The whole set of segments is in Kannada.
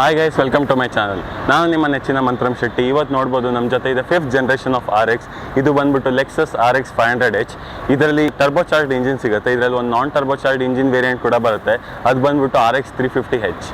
Hi guys welcome to my channel ನಾನು ನಿಮ್ಮ ನೆಚ್ಚಿನ ಮಂತ್ರಂ ಶೆಟ್ಟಿ. ಇವತ್ತು ನೋಡ್ಬೋದು ನಮ್ಮ ಜೊತೆ ಇದೆ fifth generation of R X ಇದು ಬಂದ್ಬಿಟ್ಟು Lexus R X five hundred H ಇದರಲ್ಲಿ ಟರ್ಬೋ ಚಾರ್ಜ್ಡ್ ಇಂಜಿನ್ ಸಿಗುತ್ತೆ. ಇದರಲ್ಲಿ ಒಂದು non turbo charged engine variant ಕೂಡ ಬರುತ್ತೆ. ಅದು ಬಂದ್ಬಿಟ್ಟು R X three fifty H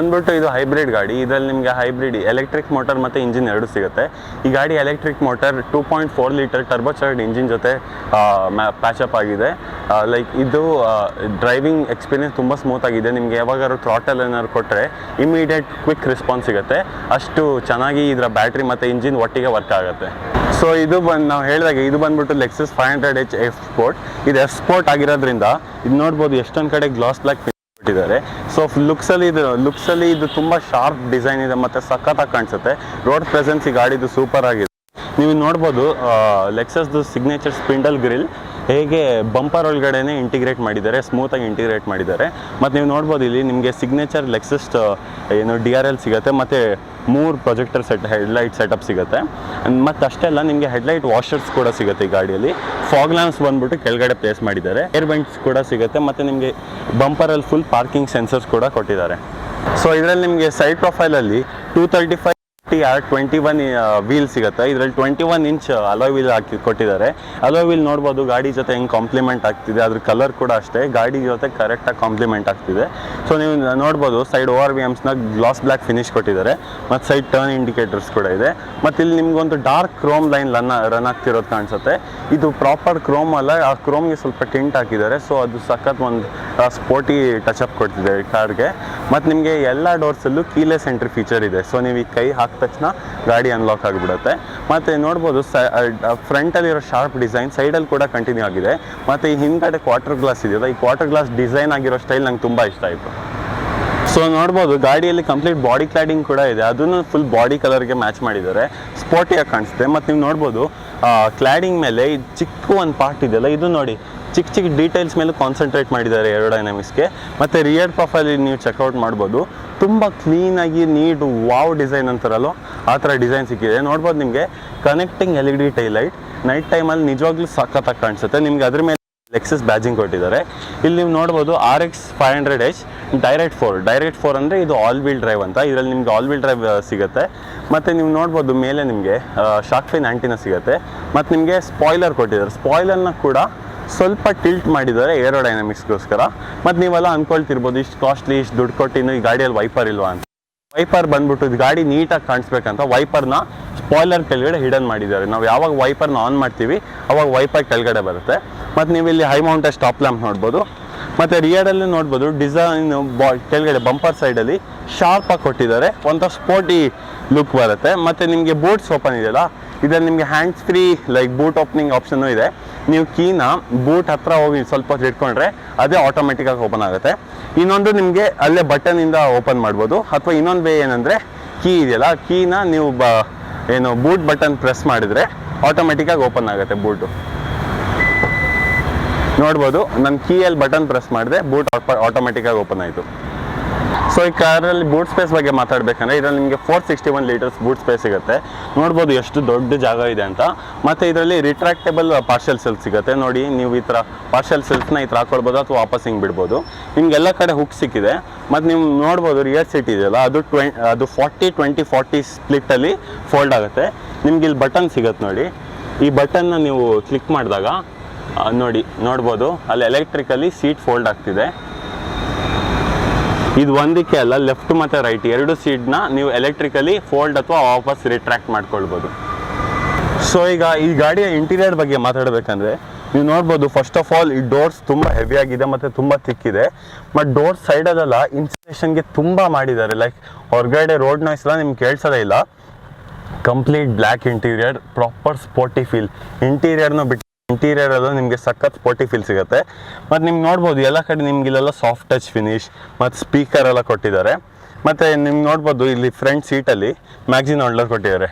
ಬಂದ್ಬಿಟ್ಟು ಇದು ಹೈಬ್ರಿಡ್ ಗಾಡಿ. ಇದರಲ್ಲಿ ನಿಮಗೆ ಹೈಬ್ರಿಡ್ ಎಲೆಕ್ಟ್ರಿಕ್ ಮೋಟರ್ ಮತ್ತು ಇಂಜಿನ್ ಎರಡು ಸಿಗುತ್ತೆ. ಈ ಗಾಡಿ electric motor two point four litre turbo charged engine ಜೊತೆ ಪ್ಯಾಚಪ್ ಆಗಿದೆ. ಲೈಕ್ ಇದು ಡ್ರೈವಿಂಗ್ ಎಕ್ಸ್ಪೀರಿಯನ್ಸ್ ತುಂಬ ಸ್ಮೂತ್ ಆಗಿದೆ. ನಿಮಗೆ ಯಾವಾಗಾದ್ರು ಥ್ರಾಟಲ್ ಏನಾದ್ರು ಕೊಟ್ಟರೆ ಇಮಿಡಿಯೇಟ್ ಕ್ವಿಕ್ ರೆಸ್ಪಾನ್ಸ್ ಸಿಗುತ್ತೆ. ಅಷ್ಟು ಚೆನ್ನಾಗಿ ಇದರ ಬ್ಯಾಟ್ರಿ ಮತ್ತು ಇಂಜಿನ್ ಒಟ್ಟಿಗೆ ವರ್ಕ್ ಆಗುತ್ತೆ. ಸೊ ಇದು ಬಂದು, ನಾವು ಹೇಳಿದಾಗ ಇದು ಬಂದ್ಬಿಟ್ಟು Lexus five hundred H F sport ಇದು ಎಫ್ ಸ್ಪೋರ್ಟ್ ಆಗಿರೋದ್ರಿಂದ, ಇದು ನೋಡ್ಬೋದು ಎಷ್ಟೊಂದು ಕಡೆ ಗ್ಲಾಸ್ ಬ್ಲಾಕ್ ಕೊಟ್ಟಿದ್ದಾರೆ. ಸೊ ಲುಕ್ಸಲ್ಲಿ ಇದು ಲುಕ್ಸಲ್ಲಿ ಇದು ತುಂಬಾ ಶಾರ್ಪ್ ಡಿಸೈನ್ ಇದೆ, ಮತ್ತು ಸಖತ್ತಾಗಿ ಕಾಣಿಸುತ್ತೆ. ರೋಡ್ ಪ್ರೆಸೆನ್ಸ್ ಈ ಗಾಡಿದು ಸೂಪರ್ ಆಗಿದೆ. ನೀವು ನೋಡ್ಬೋದು ಲೆಕ್ಸಸ್ದು ಸಿಗ್ನೇಚರ್ ಸ್ಪಿಂಡಲ್ ಗ್ರಿಲ್ ಹೇಗೆ ಬಂಪರ್ ಒಳಗಡೆನೆ ಇಂಟಿಗ್ರೇಟ್ ಮಾಡಿದ್ದಾರೆ ಸ್ಮೂತಾಗಿ ಇಂಟಿಗ್ರೇಟ್ ಮಾಡಿದ್ದಾರೆ. ಮತ್ತೆ ನೀವು ನೋಡ್ಬೋದು, ಇಲ್ಲಿ ನಿಮಗೆ ಸಿಗ್ನೇಚರ್ ಲೆಕ್ಸಸ್ ಏನು ಡಿ ಆರ್ ಎಲ್ ಸಿಗುತ್ತೆ, ಮತ್ತು ಮೂರು ಪ್ರೊಜೆಕ್ಟರ್ ಸೆಟ್, ಹೆಡ್ಲೈಟ್ ಸೆಟಪ್ ಸಿಗುತ್ತೆ. ಮತ್ತು ಅಲ್ಲ ನಿಮಗೆ ಹೆಡ್ಲೈಟ್ ವಾಷರ್ಸ್ ಕೂಡ ಸಿಗುತ್ತೆ ಈ ಗಾಡಿಯಲ್ಲಿ. ಫಾಗ್ ಲ್ಯಾಂಪ್ಸ್ ಬಂದ್ಬಿಟ್ಟು ಕೆಳಗಡೆ ಪ್ಲೇಸ್ ಮಾಡಿದ್ದಾರೆ. ಏರ್ ಬೆಂಟ್ಸ್ ಕೂಡ ಸಿಗುತ್ತೆ ಮತ್ತು ನಿಮಗೆ ಬಂಪರಲ್ಲಿ ಫುಲ್ ಪಾರ್ಕಿಂಗ್ ಸೆನ್ಸರ್ಸ್ ಕೂಡ ಕೊಟ್ಟಿದ್ದಾರೆ. ಸೊ ಇದರಲ್ಲಿ ನಿಮಗೆ side ಪ್ರೊಫೈಲಲ್ಲಿ two thirty five R twenty one wheel ಸಿಗುತ್ತೆ. ಇದರಲ್ಲಿ twenty one inch alloy wheel ಹಾಕಿ ಕೊಟ್ಟಿದ್ದಾರೆ. ಅಲೋ ವೀಲ್ ನೋಡ್ಬೋದು, ಗಾಡಿ ಜೊತೆ ಹೆಂಗೆ ಕಾಂಪ್ಲಿಮೆಂಟ್ ಆಗ್ತಿದೆ, ಅದ್ರ ಕಲರ್ ಕೂಡ ಅಷ್ಟೇ. ಗಾಡಿ ಜೊತೆ ಕರೆಕ್ಟಾಗಿ ಕಾಂಪ್ಲಿಮೆಂಟ್ ಆಗ್ತಿದೆ. ಸೊ ನೀವು ನೋಡ್ಬೋದು ಸೈಡ್ ಓ ಆರ್ ವಿ ಎಮ್ಸ್ನ ಗ್ಲಾಸ್ ಬ್ಲ್ಯಾಕ್ ಫಿನಿಶ್ ಕೊಟ್ಟಿದ್ದಾರೆ. ಮತ್ತು ಸೈಡ್ ಟರ್ನ್ ಇಂಡಿಕೇಟರ್ಸ್ ಕೂಡ ಇದೆ. ಮತ್ತು ಇಲ್ಲಿ ನಿಮ್ಗೊಂದು dark chrome line run run ಆಗ್ತಿರೋದು ಕಾಣಿಸುತ್ತೆ. ಇದು ಪ್ರಾಪರ್ ಕ್ರೋಮ್ ಅಲ್ಲ, ಆ ಕ್ರೋಮ್ಗೆ ಸ್ವಲ್ಪ ಟಿಂಟ್ ಹಾಕಿದ್ದಾರೆ. ಸೊ ಅದು ಸಖತ್ ಒಂದು ಸ್ಪೋರ್ಟಿ ಟಚ್ ಅಪ್ ಕೊಡ್ತಿದೆ ಕಾರ್ಗೆ. ಮತ್ತು ನಿಮಗೆ ಎಲ್ಲ ಡೋರ್ಸಲ್ಲೂ ಕೀಲೆಸ್ ಎಂಟ್ರಿ ಫೀಚರ್ ಇದೆ. ಸೊ ನೀವು ಈ ಕೈ ಹಾಕಿದ ತಕ್ಷಣ ಗಾಡಿ ಅನ್ಲಾಕ್ ಆಗಿಬಿಡುತ್ತೆ. ಮತ್ತು ನೋಡ್ಬೋದು ಫ್ರಂಟಲ್ಲಿರೋ ಶಾರ್ಪ್ ಡಿಸೈನ್ ಸೈಡಲ್ಲಿ ಕೂಡ ಕಂಟಿನ್ಯೂ ಆಗಿದೆ. ಮತ್ತು ಈ ಹಿಂದ್ಗಡೆ ಕ್ವಾರ್ಟರ್ ಗ್ಲಾಸ್ ಇದೆಯಲ್ಲ, ಈ ಕ್ವಾರ್ಟರ್ ಗ್ಲಾಸ್ ಡಿಸೈನ್ ಆಗಿರೋ ಸ್ಟೈಲ್ ನಂಗೆ ತುಂಬ ಇಷ್ಟ ಆಯಿತು. ಸೊ ನೋಡ್ಬೋದು ಗಾಡಿಯಲ್ಲಿ ಕಂಪ್ಲೀಟ್ ಬಾಡಿ ಕ್ಲಾಡಿಂಗ್ ಕೂಡ ಇದೆ. ಅದನ್ನು ಫುಲ್ ಬಾಡಿ ಕಲರ್ಗೆ ಮ್ಯಾಚ್ ಮಾಡಿದ್ದಾರೆ. ಸ್ಪೋರ್ಟಿಯಾಗಿ ಕಾಣಿಸುತ್ತೆ. ಮತ್ತು ನೀವು ನೋಡ್ಬೋದು ಕ್ಲಾಡಿಂಗ್ ಮೇಲೆ ಚಿಕ್ಕ ಒಂದು ಪಾರ್ಟ್ ಇದೆಯಲ್ಲ, ಇದು ನೋಡಿ. ಚಿಕ್ಕ ಚಿಕ್ಕ ಡೀಟೇಲ್ಸ್ ಮೇಲೆ ಕಾನ್ಸಂಟ್ರೇಟ್ ಮಾಡಿದ್ದಾರೆ ಏರೋಡೈನಮಿಕ್ಸ್ಗೆ ಮತ್ತು ರಿಯರ್ ಪ್ರೊಫೈಲ್ ನೀವು ಚೆಕ್ಔಟ್ ಮಾಡ್ಬೋದು. ತುಂಬ ಕ್ಲೀನಾಗಿ ನೀಟು ವಾವ್ ಡಿಸೈನ್ ಅಂತಾರಲ್ಲೋ ಆ ಥರ ಡಿಸೈನ್ ಸಿಕ್ಕಿದೆ. ನೋಡ್ಬೋದು ನಿಮಗೆ connecting L E D taillight night ಟೈಮಲ್ಲಿ ನಿಜವಾಗ್ಲೂ ಸಖತ್ತಾಗಿ ಕಾಣಿಸುತ್ತೆ. ನಿಮ್ಗೆ ಅದ್ರ ಮೇಲೆ ಲೆಕ್ಸಸ್ ಬ್ಯಾಜಿಂಗ್ ಕೊಟ್ಟಿದ್ದಾರೆ. ಇಲ್ಲಿ ನೀವು ನೋಡ್ಬೋದು R X five hundred H direct four direct four ಅಂದರೆ ಇದು ಆಲ್ ವೀಲ್ ಡ್ರೈವ್ ಅಂತ. ಇದರಲ್ಲಿ ನಿಮಗೆ ಆಲ್ ವೀಲ್ ಡ್ರೈವ್ ಸಿಗುತ್ತೆ. ಮತ್ತು ನೀವು ನೋಡ್ಬೋದು ಮೇಲೆ ನಿಮಗೆ ಶಾಕ್ ಫೈನ್ ಆ್ಯಂಟಿನ ಸಿಗುತ್ತೆ. ಮತ್ತು ನಿಮಗೆ ಸ್ಪಾಯ್ಲರ್ ಕೊಟ್ಟಿದ್ದಾರೆ. ಸ್ಪಾಯ್ಲರ್ನ ಕೂಡ ಸ್ವಲ್ಪ ಟಿಲ್ಟ್ ಮಾಡಿದ್ದಾರೆ ಏರೋ ಡೈನಾಮಿಕ್ಸ್ಗೋಸ್ಕರ ಮತ್ತು ನೀವೆಲ್ಲ ಅಂದ್ಕೊಳ್ತಿರ್ಬೋದು ಇಷ್ಟು ಕಾಸ್ಟ್ಲಿ ಇಷ್ಟು ದುಡ್ಡು ಕೊಟ್ಟಿನ್ನು ಈ ಗಾಡಿಯಲ್ಲಿ ವೈಪರ್ ಇಲ್ವಾ ಅಂತ. ವೈಪರ್ ಬಂದ್ಬಿಟ್ಟು ಇದು ಗಾಡಿ ನೀಟಾಗಿ ಕಾಣಿಸ್ಬೇಕಂತ ವೈಪರ್ನ ಸ್ಪಾಯ್ಲರ್ ಕೆಳಗಡೆ ಹಿಡನ್ ಮಾಡಿದ್ದಾರೆ. ನಾವು ಯಾವಾಗ ವೈಪರ್ನ ಆನ್ ಮಾಡ್ತೀವಿ, ಅವಾಗ ವೈಪರ್ ಕೆಳಗಡೆ ಬರುತ್ತೆ. ಮತ್ತು ನೀವು ಇಲ್ಲಿ ಹೈ ಮೌಂಟೇಜ್ ಸ್ಟಾಪ್ ಲ್ಯಾಂಪ್ ನೋಡ್ಬೋದು. ಮತ್ತು ರಿಯರಲ್ಲಿ ನೋಡ್ಬೋದು ಡಿಸೈನ್ ಬಾ, ಕೆಳಗಡೆ ಬಂಪರ್ ಸೈಡಲ್ಲಿ ಶಾರ್ಪಾಗಿ ಕೊಟ್ಟಿದ್ದಾರೆ. ಒಂಥರ ಸ್ಪೋರ್ಟಿ ಲುಕ್ ಬರುತ್ತೆ. ಮತ್ತು ನಿಮಗೆ ಬೂಟ್ಸ್ ಓಪನ್ ಇದೆಯಲ್ಲ, ಇದರಲ್ಲಿ ನಿಮಗೆ hands free like boot opening option ಇದೆ. ನೀವು ಕೀನ ಬೂಟ್ ಹತ್ರ ಹೋಗಿ ಸ್ವಲ್ಪ ಹೊತ್ತು ಇಟ್ಕೊಂಡ್ರೆ ಅದೇ ಆಟೋಮೆಟಿಕ್ಕಾಗಿ ಓಪನ್ ಆಗುತ್ತೆ. ಇನ್ನೊಂದು ನಿಮಗೆ ಅಲ್ಲೇ ಬಟನಿಂದ ಓಪನ್ ಮಾಡ್ಬೋದು. ಅಥವಾ ಇನ್ನೊಂದು ವೇ ಏನಂದ್ರೆ ಕೀ ಇದೆಯಲ್ಲ, ಕೀನ ನೀವು ಬ, ಏನು ಬೂಟ್ ಬಟನ್ ಪ್ರೆಸ್ ಮಾಡಿದರೆ ಆಟೋಮೆಟಿಕ್ಕಾಗಿ ಓಪನ್ ಆಗುತ್ತೆ ಬೂಟು. ನೋಡ್ಬೋದು ನನ್ನ ಕೀಯಲ್ಲಿ ಬಟನ್ ಪ್ರೆಸ್ ಮಾಡಿದೆ, ಬೂಟ್ ಆಟೋಮೆಟಿಕ್ಕಾಗಿ ಓಪನ್ ಆಯಿತು. ಸೊ ಈ ಕಾರಲ್ಲಿ ಬೂಟ್ ಸ್ಪೇಸ್ ಬಗ್ಗೆ ಮಾತಾಡಬೇಕಂದ್ರೆ ಇದರಲ್ಲಿ ನಿಮಗೆ four sixty one litres boot space ಸಿಗುತ್ತೆ. ನೋಡ್ಬೋದು ಎಷ್ಟು ದೊಡ್ಡ ಜಾಗ ಇದೆ ಅಂತ. ಮತ್ತು ಇದರಲ್ಲಿ ರಿಟ್ರಾಕ್ಟೇಬಲ್ ಪಾರ್ಷಲ್ ಸೆಲ್ ಸಿಗುತ್ತೆ. ನೋಡಿ, ನೀವು ಈ ಥರ ಪಾರ್ಷಲ್ ಸೆಲ್ಸ್ನ ಈ ಥರ ಹಾಕೊಳ್ಬೋದು ಅಥವಾ ವಾಪಸ್ ಹಿಂಗೆ ಬಿಡ್ಬೋದು. ನಿಮ್ಗೆಲ್ಲ ಕಡೆ ಹುಕ್ ಸಿಕ್ಕಿದೆ. ಮತ್ತು ನೀವು ನೋಡ್ಬೋದು ರಿಯರ್ ಸೀಟ್ ಇದೆಯಲ್ಲ, ಅದು ಟ್ವೆ ಅದು ಫಾರ್ಟಿ ಟ್ವೆಂಟಿ ಫಾರ್ಟಿ ಸ್ಪ್ಲಿಟ್ಟಲ್ಲಿ ಫೋಲ್ಡ್ ಆಗುತ್ತೆ. ನಿಮ್ಗೆ ಇಲ್ಲಿ ಬಟನ್ ಸಿಗುತ್ತೆ ನೋಡಿ. ಈ ಬಟನ್ನ ನೀವು ಕ್ಲಿಕ್ ಮಾಡಿದಾಗ ನೋಡಿ, ನೋಡ್ಬೋದು. ಅಲ್ಲಿ ಎಲೆಕ್ಟ್ರಿಕಲ್ಲಿ ಸೀಟ್ ಫೋಲ್ಡ್ ಆಗ್ತಿದೆ. ಇದು ಒಂದಕ್ಕೆ ಅಲ್ಲ ಲೆಫ್ಟ್ ಮತ್ತು ರೈಟ್ ಎರಡು ಸೀಟ್ನ ನೀವು ಎಲೆಕ್ಟ್ರಿಕಲಿ ಫೋಲ್ಡ್ ಅಥವಾ ವಾಪಸ್ ರಿಟ್ರ್ಯಾಕ್ಟ್ ಮಾಡ್ಕೊಳ್ಬೋದು. ಸೊ ಈಗ ಈ ಗಾಡಿಯ ಇಂಟೀರಿಯರ್ ಬಗ್ಗೆ ಮಾತಾಡಬೇಕಂದ್ರೆ, ನೀವು ನೋಡ್ಬೋದು ಫಸ್ಟ್ ಆಫ್ ಆಲ್ ಈ ಡೋರ್ಸ್ ತುಂಬ ಹೆವಿ ಆಗಿದೆ ಮತ್ತು ತುಂಬ ತಿಕ್ಕಿದೆ. ಬಟ್ ಡೋರ್ ಸೈಡಲ್ಲೆಲ್ಲ ಇನ್ಸುಲೇಷನ್ಗೆ ತುಂಬ ಮಾಡಿದ್ದಾರೆ. ಲೈಕ್ ಹೊರಗಡೆ ರೋಡ್ ನಾಯ್ಸ್ ಎಲ್ಲ ನಿಮ್ಗೆ ಕೇಳಿಸೋದೇ ಇಲ್ಲ. Complete black interior proper sporty feel ಇಂಟೀರಿಯರ್ನ ಬಿಟ್ಟು ಇಂಟೀರಿಯರ್ ಅದು ನಿಮಗೆ ಸಖತ್ ಸ್ಪೋರ್ಟಿ ಫೀಲ್ ಸಿಗುತ್ತೆ. ಮತ್ತು ನಿಮ್ಗೆ ನೋಡ್ಬೋದು, ಎಲ್ಲ ಕಡೆ ನಿಮ್ಗೆ ಇಲ್ಲೆಲ್ಲ ಸಾಫ್ಟ್ ಟಚ್ ಫಿನಿಶ್ ಮತ್ತು ಸ್ಪೀಕರ್ ಎಲ್ಲ ಕೊಟ್ಟಿದ್ದಾರೆ. ಮತ್ತು ನಿಮ್ಗೆ ನೋಡ್ಬೋದು, ಇಲ್ಲಿ ಫ್ರಂಟ್ ಸೀಟಲ್ಲಿ ಮ್ಯಾಗ್ಝಿನ್ ಹೋಲ್ಡರ್ ಕೊಟ್ಟಿದ್ದಾರೆ.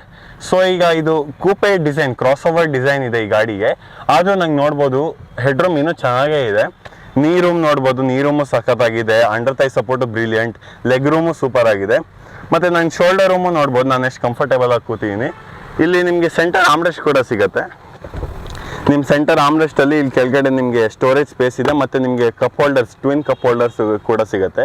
ಸೊ ಈಗ ಇದು coupe design crossover design ಇದೆ ಈ ಗಾಡಿಗೆ. ಆದರೂ ನಂಗೆ ನೋಡ್ಬೋದು ಹೆಡ್ರೂಮ್ ಇನ್ನೂ ಚೆನ್ನಾಗೇ ಇದೆ. ನೀ ರೂಮ್ ನೋಡ್ಬೋದು ನೀ ರೂಮು ಸಖತ್ತಾಗಿದೆ. Under thigh support brilliant leg room super ಆಗಿದೆ ಮತ್ತು ನನ್ನ ಶೋಲ್ಡರ್ ರೂಮು ನೋಡ್ಬೋದು, ನಾನು ಎಷ್ಟು ಕಂಫರ್ಟೇಬಲ್ ಆಗಿ ಕೂತಿದ್ದೀನಿ ಇಲ್ಲಿ ನಿಮಗೆ ಸೆಂಟರ್ ಆಮ್ರೇಶ್ ಕೂಡ ಸಿಗುತ್ತೆ. ನಿಮ್ಮ ಸೆಂಟರ್ ಆಮ್ರೆಸ್ಟ್ ಅಲ್ಲಿ ಇಲ್ಲಿ ಕೆಳಗಡೆ ನಿಮಗೆ ಸ್ಟೋರೇಜ್ ಸ್ಪೇಸ್ ಇದೆ ಮತ್ತೆ ನಿಮಗೆ cup holders twin cup holders ಕೂಡ ಸಿಗುತ್ತೆ.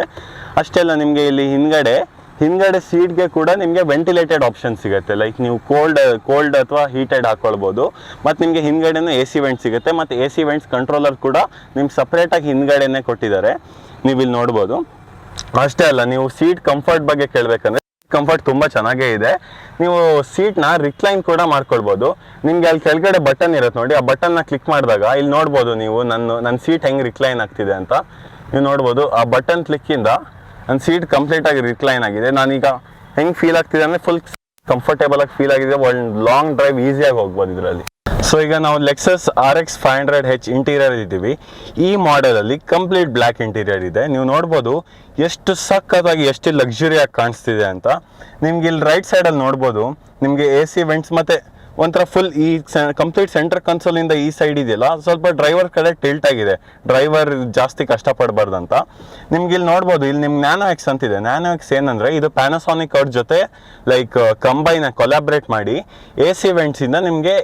ಅಷ್ಟೆಲ್ಲ ನಿಮಗೆ ಇಲ್ಲಿ ಹಿಂದ್ಗಡೆ ಹಿಂದ್ಗಡೆ ಸೀಟ್ಗೆ ಕೂಡ ನಿಮಗೆ ವೆಂಟಿಲೇಟೆಡ್ ಆಪ್ಷನ್ ಸಿಗುತ್ತೆ. ಲೈಕ್ ನೀವು ಕೋಲ್ಡ್ ಕೋಲ್ಡ್ ಅಥವಾ ಹೀಟೆಡ್ ಹಾಕೊಳ್ಬೋದು. ಮತ್ತು ನಿಮಗೆ ಹಿಂದ್ಗಡೆನೂ ಎ ಸಿ ವೆಂಟ್ ಸಿಗುತ್ತೆ. ಮತ್ತು ಎ ಸಿ ವೆಂಟ್ಸ್ ಕಂಟ್ರೋಲರ್ ಕೂಡ ನಿಮ್ಗೆ ಸಪ್ರೇಟಾಗಿ ಹಿಂದ್ಗಡೆನೇ ಕೊಟ್ಟಿದ್ದಾರೆ. ನೀವು ಇಲ್ಲಿ ನೋಡ್ಬೋದು. ಅಷ್ಟೇ ಅಲ್ಲ, ನೀವು ಸೀಟ್ ಕಂಫರ್ಟ್ ಬಗ್ಗೆ ಕೇಳಬೇಕಂದ್ರೆ ಕಂಫರ್ಟ್ ತುಂಬಾ ಚೆನ್ನಾಗೇ ಇದೆ. ನೀವು ಸೀಟ್ನ ರಿಕ್ಲೈನ್ ಕೂಡ ಮಾಡ್ಕೊಳ್ಬೋದು. ನಿಮ್ಗೆ ಅಲ್ಲಿ ಕೆಳಗಡೆ ಬಟನ್ ಇರುತ್ತೆ ನೋಡಿ, ಆ ಬಟನ್ನ ಕ್ಲಿಕ್ ಮಾಡಿದಾಗ ಇಲ್ಲಿ ನೋಡ್ಬೋದು ನೀವು ನನ್ನ ನನ್ನ ಸೀಟ್ ಹೆಂಗೆ ರಿಕ್ಲೈನ್ ಆಗ್ತಿದೆ ಅಂತ. ನೀವು ನೋಡ್ಬೋದು, ಆ ಬಟನ್ ಕ್ಲಿಕ್ಕಿಂದ ನನ್ನ ಸೀಟ್ ಕಂಪ್ಲೀಟ್ ಆಗಿ ರಿಕ್ಲೈನ್ ಆಗಿದೆ. ನಾನೀಗ ಹೆಂಗೆ ಫೀಲ್ ಆಗ್ತಿದೆ ಅಂದರೆ ಫುಲ್ ಕಂಫರ್ಟೇಬಲ್ ಆಗಿ ಫೀಲ್ ಆಗಿದೆ ಒಂದು ಲಾಂಗ್ ಡ್ರೈವ್ ಈಸಿಯಾಗಿ ಹೋಗ್ಬೋದು ಇದರಲ್ಲಿ. ಸೊ ಈಗ ನಾವು Lexus R X five hundred H interior ಇದ್ದೀವಿ. ಈ ಮಾಡೆಲಲ್ಲಿ ಕಂಪ್ಲೀಟ್ ಬ್ಲ್ಯಾಕ್ ಇಂಟೀರಿಯರ್ ಇದೆ. ನೀವು ನೋಡ್ಬೋದು ಎಷ್ಟು ಸಖತ್ತಾಗಿ, ಎಷ್ಟು ಲಕ್ಸುರಿಯಾಗಿ ಕಾಣಿಸ್ತಿದೆ ಅಂತ. ನಿಮ್ಗೆ ಇಲ್ಲಿ ರೈಟ್ ಸೈಡಲ್ಲಿ ನೋಡ್ಬೋದು. ನಿಮಗೆ ಎ ಸಿ ವೆಂಟ್ಸ್ ಮತ್ತು ಒಂಥರ ಫುಲ್ ಈ ಕಂಪ್ಲೀಟ್ ಸೆಂಟರ್ ಕನ್ಸೋಲಿಂದ ಈ ಸೈಡ್ ಇದೆಯಲ್ಲ ಸ್ವಲ್ಪ ಡ್ರೈವರ್ ಕಡೆ ಟಿಲ್ಟ್ ಆಗಿದೆ. ಡ್ರೈವರ್ ಜಾಸ್ತಿ ಕಷ್ಟಪಡಬಾರ್ದು ಅಂತ ನಿಮ್ಗೆ ಇಲ್ಲಿ ನೋಡ್ಬೋದು, ಇಲ್ಲಿ ನಿಮ್ಗೆ ನ್ಯಾನೋ ಎಕ್ಸ್ ಅಂತಿದೆ. ನ್ಯಾನೋ ಎಕ್ಸ್ ಏನಂದ್ರೆ, ಇದು ಪ್ಯಾನಾಸಾನಿಕ್ ಅವ್ರ ಜೊತೆ ಲೈಕ್ ಕಂಬೈನ ಕೊಲಾಬ್ರೇಟ್ ಮಾಡಿ ಎ ಸಿ ಇಂದ ನಿಮಗೆ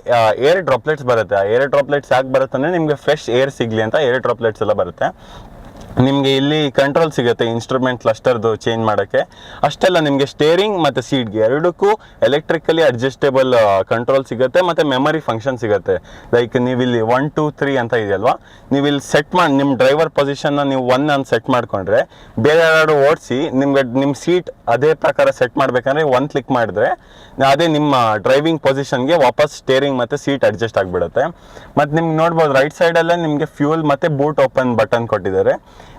ಏರ್ ಡ್ರಾಪ್ಲೆಟ್ಸ್ ಬರುತ್ತೆ. ಆ ಏರ್ ಡ್ರಾಪ್ಲೆಟ್ಸ್ ಯಾಕೆ ಬರುತ್ತೆ ಅಂದರೆ ನಿಮಗೆ ಫ್ರೆಶ್ ಏರ್ ಸಿಗಲಿ ಅಂತ ಏರ್ ಡ್ರಾಪ್ಲೆಟ್ಸ್ ಎಲ್ಲ ಬರುತ್ತೆ. ನಿಮಗೆ ಇಲ್ಲಿ ಕಂಟ್ರೋಲ್ ಸಿಗುತ್ತೆ ಇನ್ಸ್ಟ್ರೂಮೆಂಟ್ ಕ್ಲಸ್ಟರ್ದು ಚೇಂಜ್ ಮಾಡೋಕ್ಕೆ. ಅಷ್ಟೆಲ್ಲ ನಿಮಗೆ ಸ್ಟೇರಿಂಗ್ ಮತ್ತು ಸೀಟ್ಗೆ ಎರಡಕ್ಕೂ ಎಲೆಕ್ಟ್ರಿಕಲಿ ಅಡ್ಜಸ್ಟೇಬಲ್ ಕಂಟ್ರೋಲ್ ಸಿಗುತ್ತೆ ಮತ್ತು ಮೆಮರಿ ಫಂಕ್ಷನ್ ಸಿಗುತ್ತೆ. ಲೈಕ್ ನೀವು ಇಲ್ಲಿ ಒನ್ ಟೂ ತ್ರೀ ಅಂತ ಇದೆಯಲ್ವಾ? ನೀವು ಇಲ್ಲಿ ಸೆಟ್ ಮಾಡಿ ನಿಮ್ಮ ಡ್ರೈವರ್ ಪೊಸಿಷನ್ನ ನೀವು ಒನ್ ಅಂತ ಸೆಟ್ ಮಾಡಿಕೊಂಡ್ರೆ ಬೇರೆ ಯಾರು ಓಡಿಸಿ ನಿಮಗೆ ನಿಮ್ಮ ಸೀಟ್ ಅದೇ ಪ್ರಕಾರ ಸೆಟ್ ಮಾಡಬೇಕಂದ್ರೆ ಒನ್ ಕ್ಲಿಕ್ ಮಾಡಿದ್ರೆ ಅದೇ ನಿಮ್ಮ ಡ್ರೈವಿಂಗ್ ಪೊಸಿಷನ್ಗೆ ವಾಪಸ್ ಸ್ಟೇರಿಂಗ್ ಮತ್ತು ಸೀಟ್ ಅಡ್ಜಸ್ಟ್ ಆಗಿಬಿಡುತ್ತೆ. ಮತ್ತು ನಿಮ್ಗೆ ನೋಡ್ಬೋದು ರೈಟ್ ಸೈಡಲ್ಲೇ ನಿಮಗೆ ಫ್ಯೂಲ್ ಮತ್ತು ಬೂಟ್ ಓಪನ್ ಬಟನ್ ಕೊಟ್ಟಿದ್ದಾರೆ.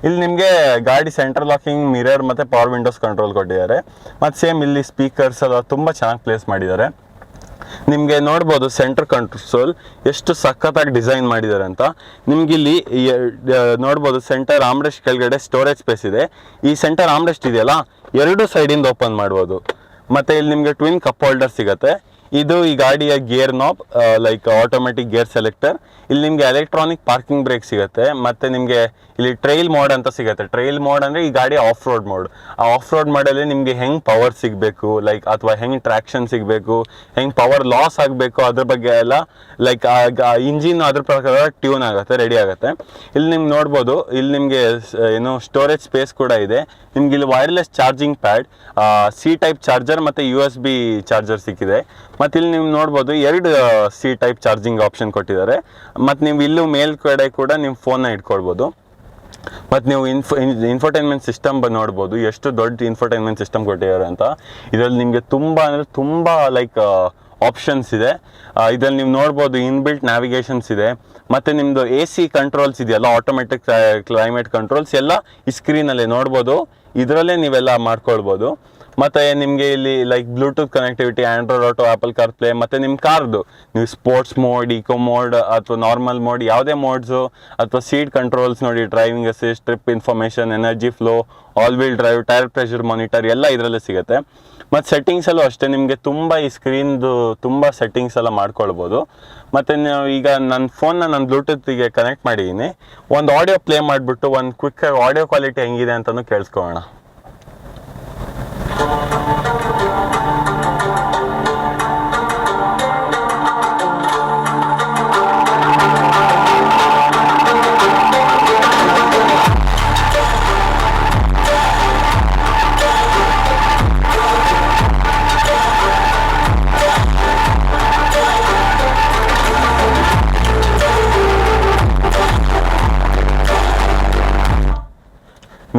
ಇಲ್ಲಿ ನಿಮಗೆ ಗಾಡಿ ಸೆಂಟರ್ ಲಾಕಿಂಗ್ ಮಿರರ್ ಮತ್ತು ಪವರ್ ವಿಂಡೋಸ್ ಕಂಟ್ರೋಲ್ ಕೊಟ್ಟಿದ್ದಾರೆ. ಮತ್ತು ಸೇಮ್ ಇಲ್ಲಿ ಸ್ಪೀಕರ್ಸ್ ಎಲ್ಲ ತುಂಬ ಚೆನ್ನಾಗಿ ಪ್ಲೇಸ್ ಮಾಡಿದ್ದಾರೆ. ನಿಮಗೆ ನೋಡ್ಬೋದು ಸೆಂಟರ್ ಕಂಟ್ರೋಲ್ ಎಷ್ಟು ಸಖತ್ತಾಗಿ ಡಿಸೈನ್ ಮಾಡಿದ್ದಾರೆ ಅಂತ. ನಿಮ್ಗೆ ಇಲ್ಲಿ ನೋಡ್ಬೋದು ಸೆಂಟರ್ ಆಮ್ರೆಸ್ಟ್ ಕೆಳಗಡೆ ಸ್ಟೋರೇಜ್ ಸ್ಪೇಸ್ ಇದೆ. ಈ ಸೆಂಟರ್ ಆಮ್ರೆಸ್ಟ್ ಇದೆಯಲ್ಲ? ಎರಡು ಸೈಡಿಂದ ಓಪನ್ ಮಾಡ್ಬೋದು. ಮತ್ತೆ ಇಲ್ಲಿ ನಿಮಗೆ ಟ್ವಿನ್ ಕಪ್ ಹೋಲ್ಡರ್ ಸಿಗುತ್ತೆ. ಇದು ಈ ಗಾಡಿಯ gear knob like automatic gear selector ಇಲ್ಲಿ ನಿಮಗೆ ಎಲೆಕ್ಟ್ರಾನಿಕ್ ಪಾರ್ಕಿಂಗ್ ಬ್ರೇಕ್ ಸಿಗುತ್ತೆ, ಮತ್ತೆ ನಿಮಗೆ ಇಲ್ಲಿ ಟ್ರೈಲ್ ಮೋಡ್ ಅಂತ ಸಿಗುತ್ತೆ. ಟ್ರೈಲ್ ಮೋಡ್ ಅಂದ್ರೆ ಈ ಗಾಡಿ ಆಫ್ ರೋಡ್ ಮೋಡ್ ಆ ಆಫ್ ರೋಡ್ ಮಾಡಲ್ಲಿ ನಿಮಗೆ ಹೆಂಗೆ ಪವರ್ ಸಿಗಬೇಕು ಲೈಕ್ ಅಥವಾ ಹೆಂಗೆ ಟ್ರಾಕ್ಷನ್ ಸಿಗಬೇಕು, ಹೆಂಗೆ ಪವರ್ ಲಾಸ್ ಆಗಬೇಕು, ಅದ್ರ ಬಗ್ಗೆ ಎಲ್ಲ ಲೈಕ್ ಇಂಜಿನ್ ಅದ್ರ ಪ್ರಕಾರ ಟ್ಯೂನ್ ಆಗುತ್ತೆ ರೆಡಿ ಆಗುತ್ತೆ. ಇಲ್ಲಿ ನಿಮ್ಗೆ ನೋಡ್ಬೋದು, ಇಲ್ಲಿ ನಿಮಗೆ ಏನು ಸ್ಟೋರೇಜ್ ಸ್ಪೇಸ್ ಕೂಡ ಇದೆ. ನಿಮ್ಗೆ ಇಲ್ಲಿ wireless charging pad C type charger ಮತ್ತೆ ಯು ಎಸ್ ಬಿ ಚಾರ್ಜರ್ ಸಿಕ್ಕಿದೆ. ಮತ್ತೆ ಇಲ್ಲಿ ನೀವು ನೋಡ್ಬೋದು ಎರಡು ಸಿ ಟೈಪ್ ಚಾರ್ಜಿಂಗ್ ಆಪ್ಷನ್ ಕೊಟ್ಟಿದ್ದಾರೆ. ಮತ್ತು ನೀವು ಇಲ್ಲೂ ಮೇಲ್ಗಡೆ ಕೂಡ ನಿಮ್ಮ ಫೋನ್ನ ಇಟ್ಕೊಳ್ಬೋದು. ಮತ್ತು ನೀವು ಇನ್ಫೋ ಇನ್ಫರ್ಟೈನ್ಮೆಂಟ್ ಸಿಸ್ಟಮ್ ಬಂದು ನೋಡ್ಬೋದು. ಎಷ್ಟು ದೊಡ್ಡ ಇನ್ಫರ್ಟೈನ್ಮೆಂಟ್ ಸಿಸ್ಟಮ್ ಕೊಟ್ಟಿದ್ದಾರೆ ಅಂತ. ಇದರಲ್ಲಿ ನಿಮಗೆ ತುಂಬ ಅಂದರೆ ತುಂಬ ಲೈಕ್ ಆಪ್ಷನ್ಸ್ ಇದೆ. ಇದರಲ್ಲಿ ನೀವು ನೋಡ್ಬೋದು ಇನ್ಬಿಲ್ಟ್ ನ್ಯಾವಿಗೇಷನ್ಸ್ ಇದೆ. ಮತ್ತು ನಿಮ್ಮದು ಎ ಸಿ ಕಂಟ್ರೋಲ್ಸ್ ಇದೆಯಲ್ಲ ಆಟೋಮೆಟಿಕ್ ಕ್ಲೈಮೇಟ್ ಕಂಟ್ರೋಲ್ಸ್ ಎಲ್ಲ ಈ ಸ್ಕ್ರೀನಲ್ಲೇ ನೋಡ್ಬೋದು. ಇದರಲ್ಲೇ ನೀವೆಲ್ಲ ಮಾಡ್ಕೊಳ್ಬೋದು. ಮತ್ತೆ ನಿಮಗೆ ಇಲ್ಲಿ like Bluetooth connectivity Android Auto Apple CarPlay ಮತ್ತೆ ನಿಮ್ಮ ಕಾರ್ದು ನೀವು ಸ್ಪೋರ್ಟ್ಸ್ ಮೋಡ್ ಇಕೋ ಮೋಡ್ ಅಥವಾ ನಾರ್ಮಲ್ ಮೋಡ್ ಯಾವುದೇ ಮೋಡ್ಸು ಅಥವಾ ಸೀಟ್ ಕಂಟ್ರೋಲ್ಸ್ ನೋಡಿ driving assist trip information energy flow all wheel drive tyre pressure monitor ಎಲ್ಲ ಇದರಲ್ಲೇ ಸಿಗುತ್ತೆ. ಮತ್ತು ಸೆಟ್ಟಿಂಗ್ಸಲ್ಲೂ ಅಷ್ಟೇ, ನಿಮಗೆ ತುಂಬ ಈ ಸ್ಕ್ರೀನ್ದು ತುಂಬ ಸೆಟ್ಟಿಂಗ್ಸ್ ಎಲ್ಲ ಮಾಡ್ಕೊಳ್ಬೋದು. ಮತ್ತು ನೀವು ಈಗ ನನ್ನ ಫೋನ್ನ ನಾನು ಬ್ಲೂಟೂತ್ಗೆ ಕನೆಕ್ಟ್ ಮಾಡಿದ್ದೀನಿ ಒಂದು ಆಡಿಯೋ ಪ್ಲೇ ಮಾಡಿಬಿಟ್ಟು, ಒಂದು ಕ್ವಿಕ್ ಆಡಿಯೋ ಕ್ವಾಲಿಟಿ ಹೆಂಗಿದೆ ಅಂತಲೂ ಕೇಳಿಸ್ಕೊಳ್ಳೋಣ.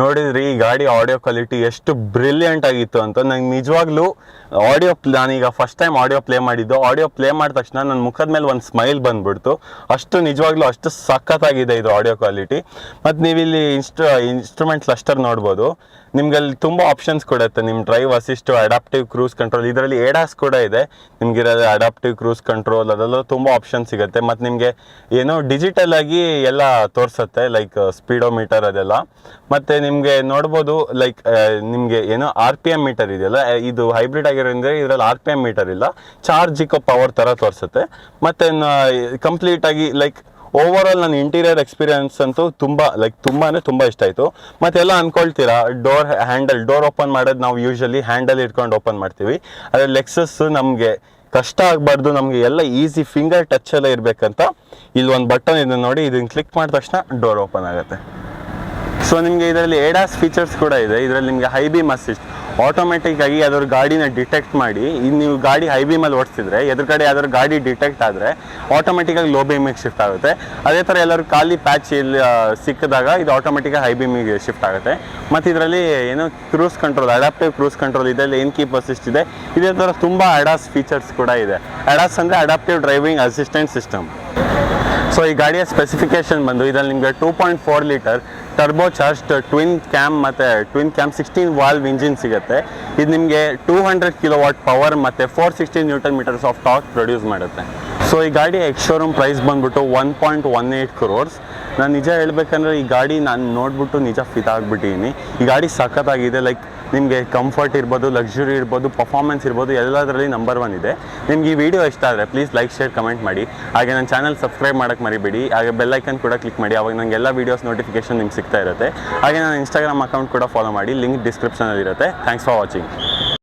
ನೋಡಿದ್ರಿ ಈ ಗಾಡಿ ಆಡಿಯೋ ಕ್ವಾಲಿಟಿ ಎಷ್ಟು ಬ್ರಿಲಿಯಂಟ್ ಆಗಿತ್ತು ಅಂತ ನಂಗೆ ನಿಜವಾಗ್ಲೂ ಆಡಿಯೋ ನಾನೀಗ ಫಸ್ಟ್ ಟೈಮ್ ಆಡಿಯೋ ಪ್ಲೇ ಮಾಡಿದ್ದು. ಆಡಿಯೋ ಪ್ಲೇ ಮಾಡಿದ ತಕ್ಷಣ ನನ್ನ ಮುಖದ ಮೇಲೆ ಒಂದು ಸ್ಮೈಲ್ ಬಂದ್ಬಿಡ್ತು. ಅಷ್ಟು ನಿಜವಾಗ್ಲೂ ಅಷ್ಟು ಸಖತ್ತಾಗಿದೆ ಇದು ಆಡಿಯೋ ಕ್ವಾಲಿಟಿ ಮತ್ತು ನೀವಿಲ್ಲಿ ಇನ್ಸ್ಟ್ರು ಇನ್ಸ್ಟ್ರೂಮೆಂಟ್ ಕ್ಲಸ್ಟರ್ ನೋಡ್ಬೋದು. ನಿಮ್ಗೆ ಅಲ್ಲಿ ತುಂಬ ಆಪ್ಷನ್ಸ್ ಕೊಡುತ್ತೆ ನಿಮ್ಮ drive assist adaptive cruise control ಇದರಲ್ಲಿ ಏಡಾಸ್ ಕೂಡ ಇದೆ. ನಿಮ್ಗಿರೋದು ಅಡಾಪ್ಟಿವ್ ಕ್ರೂಸ್ ಕಂಟ್ರೋಲ್ ಅದೆಲ್ಲ ತುಂಬ ಆಪ್ಷನ್ ಸಿಗುತ್ತೆ. ಮತ್ತು ನಿಮಗೆ ಏನೋ ಡಿಜಿಟಲ್ ಆಗಿ ಎಲ್ಲ ತೋರಿಸುತ್ತೆ ಲೈಕ್ ಸ್ಪೀಡೋಮೀಟರ್ ಅದೆಲ್ಲ. ಮತ್ತು ನಿಮಗೆ ನೋಡ್ಬೋದು ಇರೋದು ಲೈಕ್ ನಿಮಗೆ ಏನೋ ಆರ್ ಪಿ ಎಂ ಮೀಟರ್ ಇದೆಯಲ್ಲ ಇದು ಹೈಬ್ರಿಡ್ ಆಗಿರೋದ್ರಿಂದ ಇದರಲ್ಲಿ ಆರ್ ಪಿ ಎಂ ಮೀಟರ್ ಇಲ್ಲ ಚಾರ್ಜ್ ಪವರ್ ಥರ ತೋರಿಸುತ್ತೆ. ಮತ್ತು ಕಂಪ್ಲೀಟ್ ಆಗಿ ಲೈಕ್ ಓವರ್ ಆಲ್ ನನ್ನ ಇಂಟೀರಿಯರ್ ಎಕ್ಸ್ಪೀರಿಯನ್ಸ್ ಅಂತೂ ತುಂಬ ಲೈಕ್ ತುಂಬಾ ತುಂಬ ಇಷ್ಟ ಆಯಿತು. ಮತ್ತೆಲ್ಲ ಅಂದ್ಕೊಳ್ತೀರಾ ಡೋರ್ ಹ್ಯಾಂಡಲ್ ಡೋರ್ ಓಪನ್ ಮಾಡೋದು ನಾವು ಯೂಶಲಿ ಹ್ಯಾಂಡಲ್ ಇಟ್ಕೊಂಡು ಓಪನ್ ಮಾಡ್ತೀವಿ. ಅದ್ರ ಲೆಕ್ಸಸ್ ನಮಗೆ ಕಷ್ಟ ಆಗಬಾರ್ದು, ನಮಗೆ ಎಲ್ಲ ಈಸಿ ಫಿಂಗರ್ ಟಚ್ ಎಲ್ಲ ಇರಬೇಕಂತ. ಇಲ್ಲಿ ಒಂದು ಬಟನ್ ಇದೆ ನೋಡಿ, ಇದನ್ನ ಕ್ಲಿಕ್ ಮಾಡಿದ ತಕ್ಷಣ ಡೋರ್ ಓಪನ್ ಆಗುತ್ತೆ. ಸೊ ನಿಮಗೆ ಇದರಲ್ಲಿ ಏಡಾಸ್ ಫೀಚರ್ಸ್ ಕೂಡ ಇದೆ. ಇದರಲ್ಲಿ ನಿಮಗೆ ಹೈ ಬೀಮ್ ಅಸಿಸ್ಟ್ ಆಟೋಮೆಟಿಕ್ ಆಗಿ ಅದರ ಗಾಡಿನ ಡಿಟೆಕ್ಟ್ ಮಾಡಿ ನೀವು ಗಾಡಿ ಹೈ ಬೀಮಲ್ಲಿ ಓಡಿಸಿದ್ರೆ, ಎದುರುಗಡೆ ಯಾವ್ದಾದ್ರು ಗಾಡಿ ಡಿಟೆಕ್ಟ್ ಆದರೆ ಆಟೋಮೆಟಿಕಾಗಿ ಲೋ ಬೀಮಿಗೆ ಶಿಫ್ಟ್ ಆಗುತ್ತೆ. ಅದೇ ಥರ ಎಲ್ಲರೂ ಖಾಲಿ ಪ್ಯಾಚ್ ಇಲ್ಲಿ ಸಿಕ್ಕಿದಾಗ ಇದು ಆಟೋಮೆಟಿಕಾಗಿ ಹೈ ಬೀಮಿಗೆ ಶಿಫ್ಟ್ ಆಗುತ್ತೆ. ಮತ್ತು ಇದರಲ್ಲಿ ಏನು cruise control adaptive cruise control ಇದೆ ಲೇನ್ ಕೀಪ್ ಅಸಿಸ್ಟ್ ಇದೆ. ಇದೇ ಥರ ತುಂಬ ಅಡಾಸ್ ಫೀಚರ್ಸ್ ಕೂಡ ಇದೆ. ಅಡಾಸ್ ಅಂದರೆ adaptive driving assistant system so ಈ ಗಾಡಿಯ ಸ್ಪೆಸಿಫಿಕೇಶನ್ ಬಂದು ಇದರಲ್ಲಿ ನಿಮಗೆ two point four litre turbo charged twin cam ಮತ್ತು twin cam sixteen valve engine ಸಿಗುತ್ತೆ. ಇದು ನಿಮಗೆ two hundred kilowatt power ಮತ್ತು four sixteen newton metres of torque produce ಮಾಡುತ್ತೆ. ಸೊ ಈ ಗಾಡಿ ಎಕ್ಸ್ ಶೋರೂಮ್ ಪ್ರೈಸ್ ಬಂದ್ಬಿಟ್ಟು one point one eight crores ನಾನು ನಿಜ ಹೇಳ್ಬೇಕಂದ್ರೆ ಈ ಗಾಡಿ ನಾನು ನೋಡ್ಬಿಟ್ಟು ನಿಜ ಫಿತ್ ಆಗಿಬಿಟ್ಟಿದ್ದೀನಿ ಈ ಗಾಡಿ ಸಖತ್ತಾಗಿದೆ ಲೈಕ್ ನಿಮಗೆ ಕಂಫರ್ಟ್ ಇರ್ಬೋದು ಲಕ್ಸುರಿ ಇರ್ಬೋದು ಪರ್ಫಾರ್ಮೆನ್ಸ್ ಇರ್ಬೋದು, ಎಲ್ಲದರಲ್ಲಿ ನಂಬರ್ ಒನ್ ಇದೆ. ನಿಮ್ಗೆ ಈ ವಿಡಿಯೋ ಇಷ್ಟ ಆದರೆ ಪ್ಲೀಸ್ ಲೈಕ್ ಶೇರ್ ಕಮೆಂಟ್ ಮಾಡಿ. ಹಾಗೆ ನನ್ನ ಚಾನಲ್ ಸಬ್ಸ್ಕ್ರೈಬ್ ಮಾಡೋಕ್ಕೆ ಮರಿಬೇಡಿ. ಹಾಗೆ ಬೆಲ್ಲೈಕನ್ ಕೂಡ ಕ್ಲಿಕ್ ಮಾಡಿ. ಅವಾಗ ನನಗೆ ಎಲ್ಲ ವೀಡಿಯೋಸ್ ನೋಟಿಫಿಕೇಶನ್ ನಿಮ್ಗೆ ಸಿಗ್ತಾ ಇರುತ್ತೆ. ಹಾಗೆ ನನ್ನ ಇನ್ಸ್ಟಾಗ್ರಾಮ್ ಅಕೌಂಟ್ ಕೂಡ ಫಾಲೋ ಮಾಡಿ. ಲಿಂಕ್ ಡಿಸ್ಕ್ರಿಪ್ಷನಲ್ಲಿ ಇರುತ್ತೆ. Thanks for watching